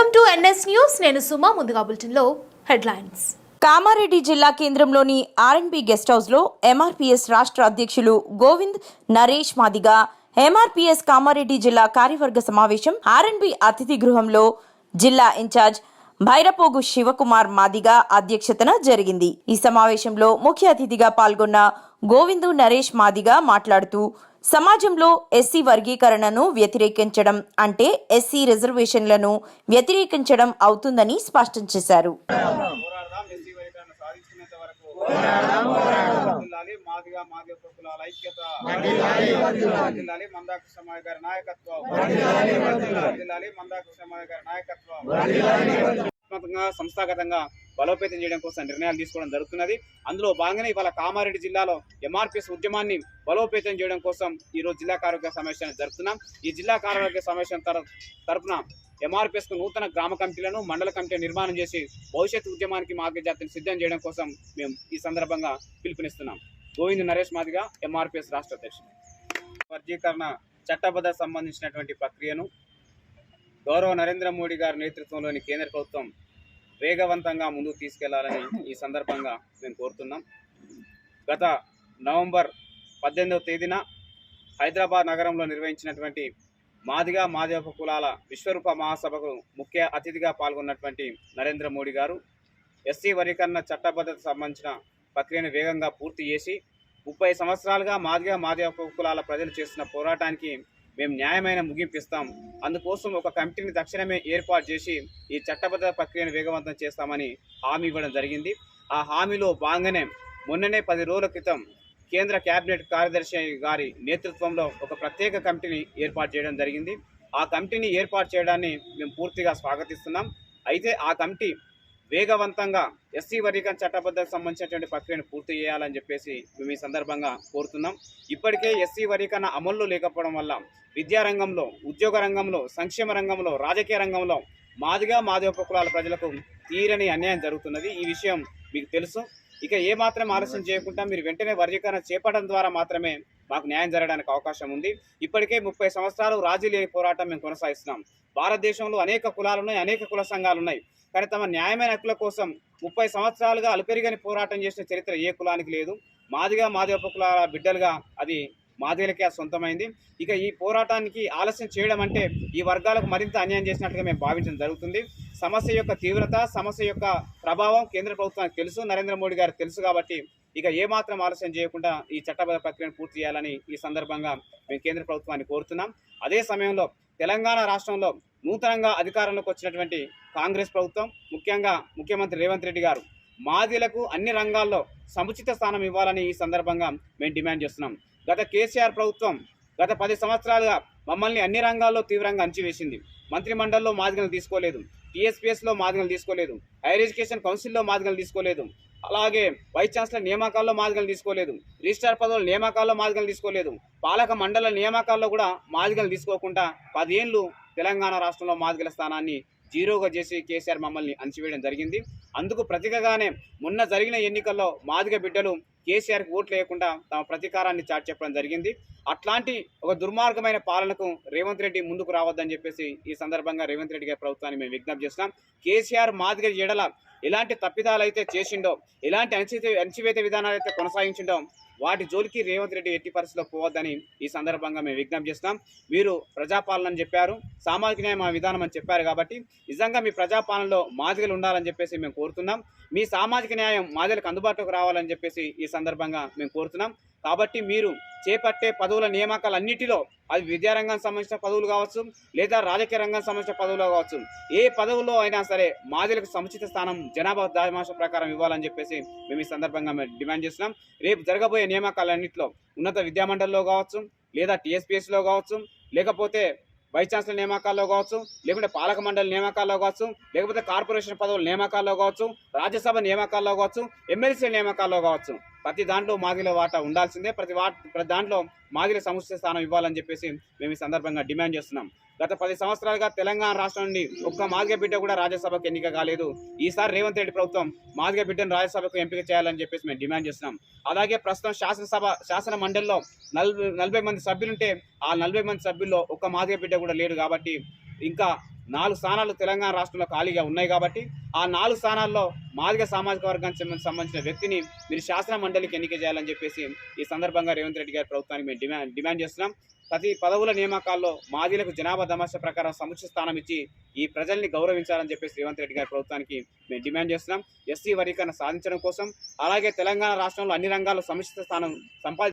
Welcome to NS news. నేను సుమా ముందుగా బులెటిన్లో హెడ్లైన్స్. కామారెడ్డి జిల్లా కేంద్రంలోని ఆర్ఎన్బి గెస్ట్ హౌస్లో ఎంఆర్పీఎస్ రాష్ట్ర అధ్యక్షులు గోవింద్ నరేష్ మాదిగా. ఎంఆర్పీఎస్ కామారెడ్డి జిల్లా కార్యవర్గ సమావేశం ఆర్ఎన్బి అతిథి గృహంలో జిల్లా ఇన్ఛార్జ్ భైరపోగు శివకుమార్ మాదిగా అధ్యక్షతన జరిగింది. ఈ సమావేశంలో ముఖ్య అతిథిగా పాల్గొన్న గోవిందు నరేష్ మాదిగా మాట్లాడుతూ సమాజంలో ఎస్సీ వర్గీకరణను వ్యతిరేకించడం అంటే ఎస్సీ రిజర్వేషన్లను వ్యతిరేకించడం అవుతుందని స్పష్టం చేశారు. నాయకత్వం సంస్థాగతంగా బలోపేతం చేయడం కోసం నిర్ణయాలు తీసుకోవడం జరుగుతున్నది. అందులో భాగంగానే ఇవాళ కామారెడ్డి జిల్లాలో ఎంఆర్పిఎస్ ఉద్యమాన్ని బలోపేతం చేయడం కోసం ఈ రోజు జిల్లా కార్యవర్గ సమావేశాన్ని జరుపుతున్నాం. ఈ జిల్లా కార్యవర్గ సమావేశం తరఫున తరపున నూతన గ్రామ కమిటీలను మండల కమిటీ నిర్మాణం చేసి భవిష్యత్ ఉద్యమానికి మార్గజాతిని సిద్ధం చేయడం కోసం మేము ఈ సందర్భంగా పిలుపునిస్తున్నాం. గోవింద్ నరేష్ మాదిగా ఎంఆర్పిఎస్ రాష్ట్ర అధ్యక్షుడు. వర్గీకరణ చట్టబద్ధ సంబంధించినటువంటి ప్రక్రియను గౌరవ నరేంద్ర మోడీ గారి నేతృత్వంలోని కేంద్ర ప్రభుత్వం వేగవంతంగా ముందుకు తీసుకెళ్ళాలని ఈ సందర్భంగా మేము కోరుతున్నాం. గత నవంబర్ పద్దెనిమిదవ తేదీన హైదరాబాద్ నగరంలో నిర్వహించినటువంటి మాదిగా మాదిగ కులాల విశ్వరూప మహాసభకు ముఖ్య అతిథిగా పాల్గొన్నటువంటి నరేంద్ర మోడీ గారు ఎస్సీ వర్గీకరణ చట్టబద్ధత సంబంధించిన ప్రక్రియను వేగంగా పూర్తి చేసి ముప్పై సంవత్సరాలుగా మాదిగా మాదిగ కులాల ప్రజలు చేస్తున్న పోరాటానికి మేము న్యాయమైన ముగింపు ఇస్తాం. అందుకోసం ఒక కమిటీని తక్షణమే ఏర్పాటు చేసి ఈ చట్టబద్ధ ప్రక్రియను వేగవంతం చేస్తామని హామీ ఇవ్వడం జరిగింది. ఆ హామీలో భాగంగానే మొన్ననే పది రోజుల క్రితం కేంద్ర కేబినెట్ కార్యదర్శి గారి నేతృత్వంలో ఒక ప్రత్యేక కమిటీని ఏర్పాటు చేయడం జరిగింది. ఆ కమిటీని ఏర్పాటు చేయడాన్ని మేము పూర్తిగా స్వాగతిస్తున్నాం. అయితే ఆ కమిటీ వేగవంతంగా ఎస్సీ వర్గీకరణ చట్టబద్ధతకు సంబంధించినటువంటి ప్రక్రియను పూర్తి చేయాలని చెప్పేసి మేము ఈ సందర్భంగా కోరుతున్నాం. ఇప్పటికే ఎస్సీ వర్గీకరణ అమల్లో లేకపోవడం వల్ల విద్యారంగంలో ఉద్యోగ రంగంలో సంక్షేమ రంగంలో రాజకీయ రంగంలో మాదిగా మాదిగ కులాల ప్రజలకు తీరని అన్యాయం జరుగుతున్నది. ఈ విషయం మీకు తెలుసు. ఇక ఏ మాత్రం ఆలస్యం చేయకుండా మీరు వెంటనే వర్గీకరణ చేపట్టడం ద్వారా మాత్రమే మాకు న్యాయం జరగడానికి అవకాశం ఉంది. ఇప్పటికే ముప్పై సంవత్సరాలు రాజీ లేని పోరాటం మేము కొనసాగిస్తున్నాం. భారతదేశంలో అనేక కులాలు ఉన్నాయి అనేక కుల సంఘాలు ఉన్నాయి. కానీ తమ న్యాయమైన హక్కుల కోసం ముప్పై సంవత్సరాలుగా అలుపెరిగని పోరాటం చేసిన చరిత్ర ఏ కులానికి లేదు. మాదిగా మాది కులాల బిడ్డలుగా అది మాదిలకే సొంతమైంది. ఇక ఈ పోరాటానికి ఆలస్యం చేయడం అంటే ఈ వర్గాలకు మరింత అన్యాయం చేసినట్టుగా మేము భావించడం జరుగుతుంది. సమస్య యొక్క తీవ్రత సమస్య యొక్క ప్రభావం కేంద్ర ప్రభుత్వానికి తెలుసు. నరేంద్ర మోడీ గారు తెలుసు కాబట్టి ఇక ఏమాత్రం ఆలస్యం చేయకుండా ఈ చట్టబద్ధ ప్రక్రియను పూర్తి చేయాలని ఈ సందర్భంగా మేము కేంద్ర ప్రభుత్వాన్ని కోరుతున్నాం. అదే సమయంలో తెలంగాణ రాష్ట్రంలో నూతనంగా అధికారంలోకి వచ్చినటువంటి కాంగ్రెస్ ప్రభుత్వం ముఖ్యంగా ముఖ్యమంత్రి రేవంత్ రెడ్డి గారు మాదిలకు అన్ని రంగాల్లో సముచిత స్థానం ఇవ్వాలని ఈ సందర్భంగా మేము డిమాండ్ చేస్తున్నాం. గత కేసీఆర్ ప్రభుత్వం గత పది సంవత్సరాలుగా మమ్మల్ని అన్ని రంగాల్లో తీవ్రంగా అంచివేసింది మంత్రిమండలిలో మాదిగలు తీసుకోలేదు. టీఎస్పీఎస్లో మాదిగలు తీసుకోలేదు. హైయర్ ఎడ్యుకేషన్ కౌన్సిల్లో మాదిగలు తీసుకోలేదు. అలాగే వైస్ ఛాన్సలర్ నియామకాల్లో మాదిగలు తీసుకోలేదు. రిజిస్టార్ పదవుల నియామకాల్లో మాదిగలు తీసుకోలేదు. పాలక మండల నియామకాల్లో కూడా మాదిగలు తీసుకోకుండా పదేళ్ళు తెలంగాణ రాష్ట్రంలో మాదిగల స్థానాన్ని జీరోగా చేసి కేసీఆర్ మమ్మల్ని అణచివేయడం జరిగింది. అందుకు ప్రతికగానే మొన్న జరిగిన ఎన్నికల్లో మాదిగ బిడ్డలు కేసీఆర్కి ఓట్లు వేయకుండా తమ ప్రతీకారాన్ని చాటి చెప్పడం జరిగింది. అట్లాంటి ఒక దుర్మార్గమైన పాలనకు రేవంత్ రెడ్డి ముందుకు రావద్దని చెప్పేసి ఈ సందర్భంగా రేవంత్ రెడ్డి గారి ప్రభుత్వాన్ని మేము విజ్ఞప్తి చేస్తున్నాం. కేసీఆర్ మాదిగ ఎడల ఎలాంటి తప్పిదాలు అయితే చేసిండో ఎలాంటి అణచివేత అణచివేత విధానాలు అయితే కొనసాగించిండో వాటి జోలికి రేవంత్ రెడ్డి ఎట్టి పరిస్థితిలో పోవద్దని ఈ సందర్భంగా మేము విజ్ఞప్తి చేస్తున్నాం. మీరు ప్రజాపాలన అని చెప్పారు సామాజిక న్యాయం విధానం అని చెప్పారు కాబట్టి నిజంగా మీ ప్రజాపాలనలో మాదిగలు ఉండాలని చెప్పేసి మేము కోరుతున్నాం. మీ సామాజిక న్యాయం మాదిలకు అందుబాటులోకి రావాలని చెప్పేసి ఈ సందర్భంగా మేము కోరుతున్నాం. కాబట్టి మీరు చేపట్టే పదవుల నియామకాలన్నిటిలో అది విద్యారంగానికి సంబంధించిన పదవులు కావచ్చు లేదా రాజకీయ రంగానికి సంబంధించిన పదవులు కావచ్చు ఏ పదవుల్లో అయినా సరే మాదిలకు సముచిత స్థానం జనాభా దామాష ప్రకారం ఇవ్వాలని చెప్పేసి మేము ఈ సందర్భంగా డిమాండ్ చేస్తున్నాం. రేపు జరగబోయే నియామకాలన్నింటిలో ఉన్నత విద్యామండలిలో కావచ్చు లేదా టీఎస్పీఎస్లో కావచ్చు లేకపోతే వైస్ ఛాన్సలర్ నియామకాల్లో కావచ్చు లేకుంటే పాలక మండలి నియామకాల్లో కావచ్చు లేకపోతే కార్పొరేషన్ పదవుల నియామకాల్లో కావచ్చు రాజ్యసభ నియామకాల్లో కావచ్చు ఎమ్మెల్సీ నియామకాల్లో కావచ్చు. ప్రతి దాంట్లో మాదిల వాటా ఉండాల్సిందే. ప్రతి వాట ప్రతి దాంట్లో మాదిల సమస్య స్థానం ఇవ్వాలని చెప్పేసి మేము ఈ సందర్భంగా డిమాండ్ చేస్తున్నాం. గత పది సంవత్సరాలుగా తెలంగాణ రాష్ట్రం నుండి ఒక్క మాదిగ బిడ్డ కూడా రాజ్యసభకు ఎన్నిక కాలేదు. ఈసారి రేవంత్ రెడ్డి ప్రభుత్వం మాదిగ బిడ్డను రాజ్యసభకు ఎంపిక చేయాలని చెప్పేసి మేము డిమాండ్ చేస్తున్నాం. అలాగే ప్రస్తుతం శాసనసభ శాసన మండలిలో నలభై నలభై మంది సభ్యులుంటే ఆ నలభై మంది సభ్యుల్లో ఒక్క మాదిగ బిడ్డ కూడా లేడు కాబట్టి ఇంకా నాలుగు స్థానాలు తెలంగాణ రాష్ట్రంలో ఖాళీగా ఉన్నాయి కాబట్టి ఆ నాలుగు స్థానాల్లో మాదిగ సామాజిక వర్గానికి సంబంధించిన- వ్యక్తిని మీరు శాసన మండలికి ఎన్నిక చేయాలని చెప్పేసి ఈ సందర్భంగా రేవంత్ రెడ్డి గారి ప్రభుత్వానికి మేము డిమాండ్ డిమాండ్ చేస్తున్నాం. ప్రతి పదవుల నియామకాల్లో మాదిలకు జనాభా దమాష ప్రకారం సముచిత స్థానం ఇచ్చి ఈ ప్రజల్ని గౌరవించాలని చెప్పేసి రేవంత్ రెడ్డి గారి ప్రభుత్వానికి మేము డిమాండ్ చేస్తున్నాం. ఎస్సీ వర్గీకరణ సాధించడం కోసం అలాగే తెలంగాణ రాష్ట్రంలో అన్ని రంగాల్లో సముచిత స్థానం సంపాది